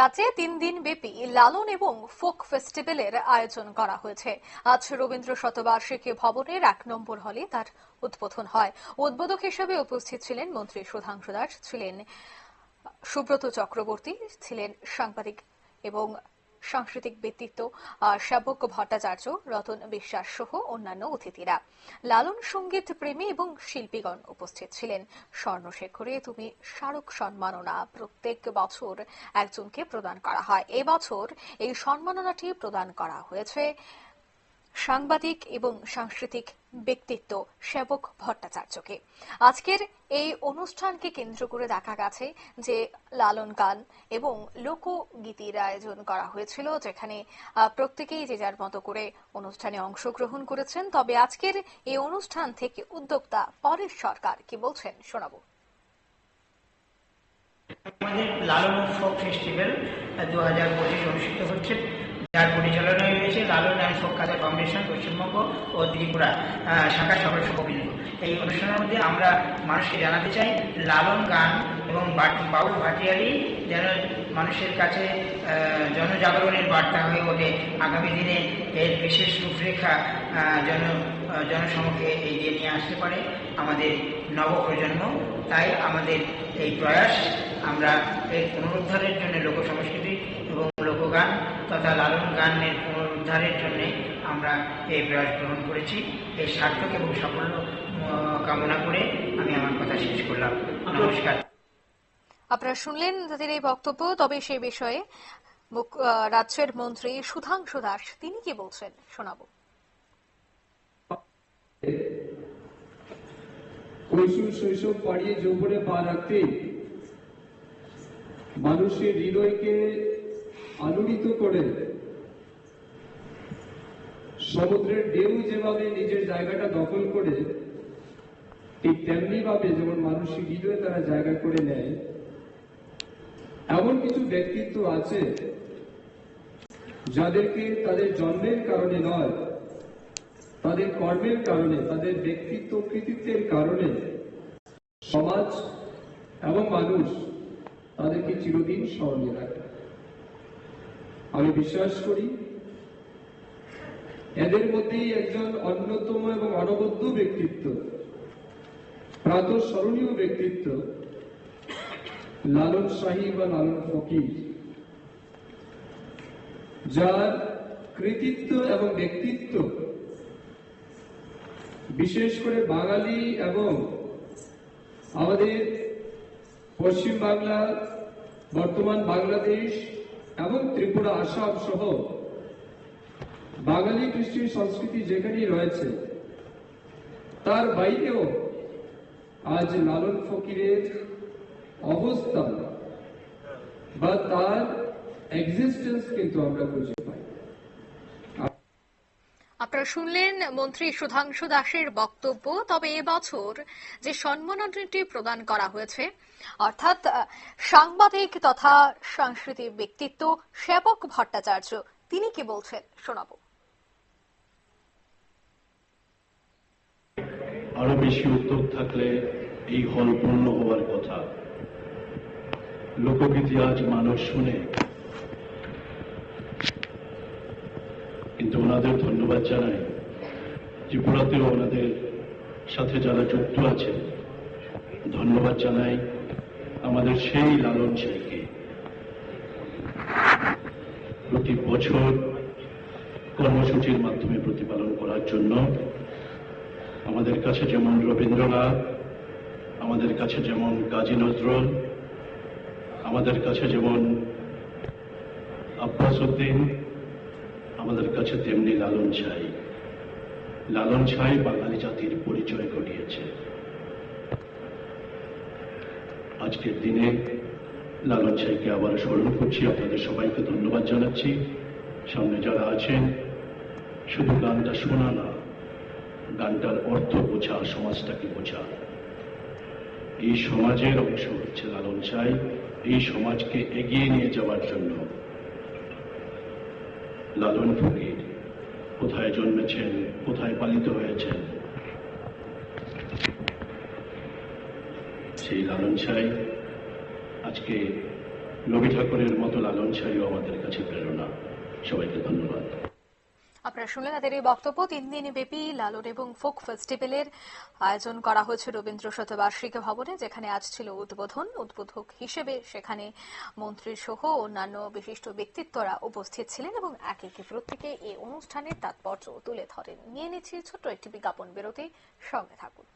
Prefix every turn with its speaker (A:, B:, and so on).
A: রাজ্যে তিন দিন ব্যাপী লালন এবং ফোক ফেস্টিভ্যালের আয়োজন করা হয়েছে। আজ রবীন্দ্র শতবার্ষিকী ভবনের এক নম্বর হলে তার উদ্বোধন হয়। উদ্বোধক হিসেবে উপস্থিত ছিলেন মন্ত্রী সুধাংশু দাস, ছিলেন সুব্রত চক্রবর্তী, ছিলেন সাংবাদিক এবং সাংস্কৃতিক ব্যক্তিত্ব সেবক ভট্টাচার্য, রতন বিশ্বাস সহ অন্যান্য অতিথিরা। লালন সংগীত প্রেমী এবং শিল্পীগণ উপস্থিত ছিলেন। স্বর্ণশেখরে তুমি স্মারক সম্মাননা প্রত্যেক বছর একজনকে প্রদান করা হয়। এবছর এই সম্মাননাটি প্রদান করা হয়েছে। সাংবাদিক এবং সাংস্কৃতিক ব্যক্তিত্ব সেবক ভট্টাচার্যকে। আজকের এই অনুষ্ঠানকে কেন্দ্র করে দেখা গেছে যে লালন গান এবং লোকগীতির আয়োজন করা হয়েছিল, যেখানে প্রত্যেকেই যে যার মতো করে অনুষ্ঠানে অংশগ্রহণ করেছেন। তবে আজকের এই অনুষ্ঠান থেকে উদ্যোক্তা পরেশ সরকার কি বলছেন শোনাবো।
B: আমাদের লালন ফোক ফেস্টিভ্যাল দু হাজার পঁচিশ অনুষ্ঠিত হচ্ছে। যার পরিচালনায় Lalon and folk foundation Paschimbanga ও ত্রিপুরা আহ, শাখার সদস্য এই অনুষ্ঠানের মধ্যে আমরা মানুষকে জানাতে চাই লালন গান এবং বাউল ভাটিয়ালি যেন মানুষের কাছে জনজাগরণের বার্তা হয়ে ওঠে। আগামী দিনে এর বিশেষ রূপরেখা জন জনসমক্ষে এগিয়ে নিয়ে আসতে পারে আমাদের নবপ্রজন্ম। তাই আমাদের এই প্রয়াস আমরা এর পুনরুদ্ধারের জন্য লোক সংস্কৃতি এবং লোকগান তথা লালন গানের পুনরুদ্ধারের জন্য আমরা এই প্রয়াস গ্রহণ করেছি। এই সার্থক এবং সাফল্য কামনা করে আমি আমার কথা শেষ করলাম। নমস্কার।
A: আপনারা শুনলেন তাদের এই বক্তব্য তবে সেই বিষয়ে মুখ- আহ, রাজ্যের মন্ত্রী সুধাংশু দাস তিনি কি বলছেন শোনাবো।
C: কৈশোর শৈশব পাড়িয়ে যৌবনে পা রাখতেই মানুষের হৃদয়কে আলোড়িত করে সমুদ্রের ঢেউ যেভাবে নিজের জায়গাটা দখল করে, ঠিক তেমনি ভাবে যেমন মানুষের হৃদয়ে তারা জায়গা করে নেয়, এমন কিছু ব্যক্তিত্ব আছে যাদেরকে তাদের জন্মের কারণে নয়, তাদের কর্মের কারণে, তাদের ব্যক্তিত্ব কৃতিত্বের কারণে সমাজ এবং মানুষ তাদেরকে চিরদিন স্মরণে রাখে। আমি বিশ্বাস করি, এদের মধ্যেই একজন অন্যতম এবং অনবদ্য ব্যক্তিত্ব প্রাতঃস্মরণীয় ব্যক্তিত্ব, লালন শাহী বা লালন ফকির, যার কৃতিত্ব এবং ব্যক্তিত্ব বিশেষ করে বাঙালি এবং আমাদের পশ্চিম বাংলা, বর্তমান বাংলাদেশ এবং ত্রিপুরা, আসাম সহ বাঙালি কৃষ্টি সংস্কৃতি যেখানেই রয়েছে, তার বাইরেও আজ লালন ফকিরের অবস্থা বা তার এক্সিস্টেন্স কিন্তু আমরা
A: আপনারা শুনলেন মন্ত্রী সুধাংশু দাসের বক্তব্য, তবে এবছর যে সম্মাননাটি প্রদান করা হয়েছে, অর্থাৎ সাংবাদিক তথা সাংস্কৃতিক ব্যক্তিত্ব সেবক ভট্টাচার্য, তিনি কি বলছেন শোনাবো।
D: আরও বেশি উদ্যোগ থাকলে এই হল পূর্ণ হওয়ার কথা। লোকগীতি আজ মানুষ শুনে কিন্তু ওনাদের ধন্যবাদ জানাই ত্রিপুরাতেও ওনাদের সাথে যারা যুক্ত আছে ধন্যবাদ জানাই আমাদের সেই লালন সাইকে প্রতি বছর কর্মসূচির মাধ্যমে প্রতিপালন করার জন্য আমাদের কাছে যেমন রবীন্দ্রনাথ, আমাদের কাছে যেমন কাজী নজরুল, আমাদের কাছে যেমন আব্বাস উদ্দিন আমাদের কাছে তেমনি লালন ছাই। লালন ছাই বাঙালি জাতির পরিচয় ঘটিয়েছে। আজকের দিনে লালন ছাইকে আবার স্মরণ করছি, আপনাদের সবাইকে ধন্যবাদ জানাচ্ছি। সামনে যারা আছেন, শুধু গানটা শোনা না, গানটার অর্থ বোঝা, সমাজটাকে বোঝা। এই সমাজের অংশ হচ্ছে লালন চাই এই সমাজকে এগিয়ে নিয়ে যাওয়ার জন্য লালন ফকির কোথায় জন্মেছেন, কোথায় পালিত হয়েছেন? সেই লালন সাই আজকে রবি ঠাকুরের মতো লালন ছাইও আমাদের কাছে প্রেরণা। সবাইকে ধন্যবাদ।
A: আপনারা শুনলেন তাদের এই বক্তব্য। তিন দিন ব্যাপী লালন এবং ফোক ফেস্টিভ্যালের আয়োজন করা হয়েছে রবীন্দ্র শতবার্ষিকী ভবনে, যেখানে আজ ছিল উদ্বোধন। উদ্বোধক হিসেবে সেখানে মন্ত্রী সহ অন্যান্য বিশিষ্ট ব্যক্তিত্বরা উপস্থিত ছিলেন এবং একে একে প্রত্যেকে এই অনুষ্ঠানের তাৎপর্য তুলে ধরেন। নিয়ে নিচ্ছি ছোট্ট একটি বিজ্ঞাপন বিরতি। সঙ্গে থাকুন।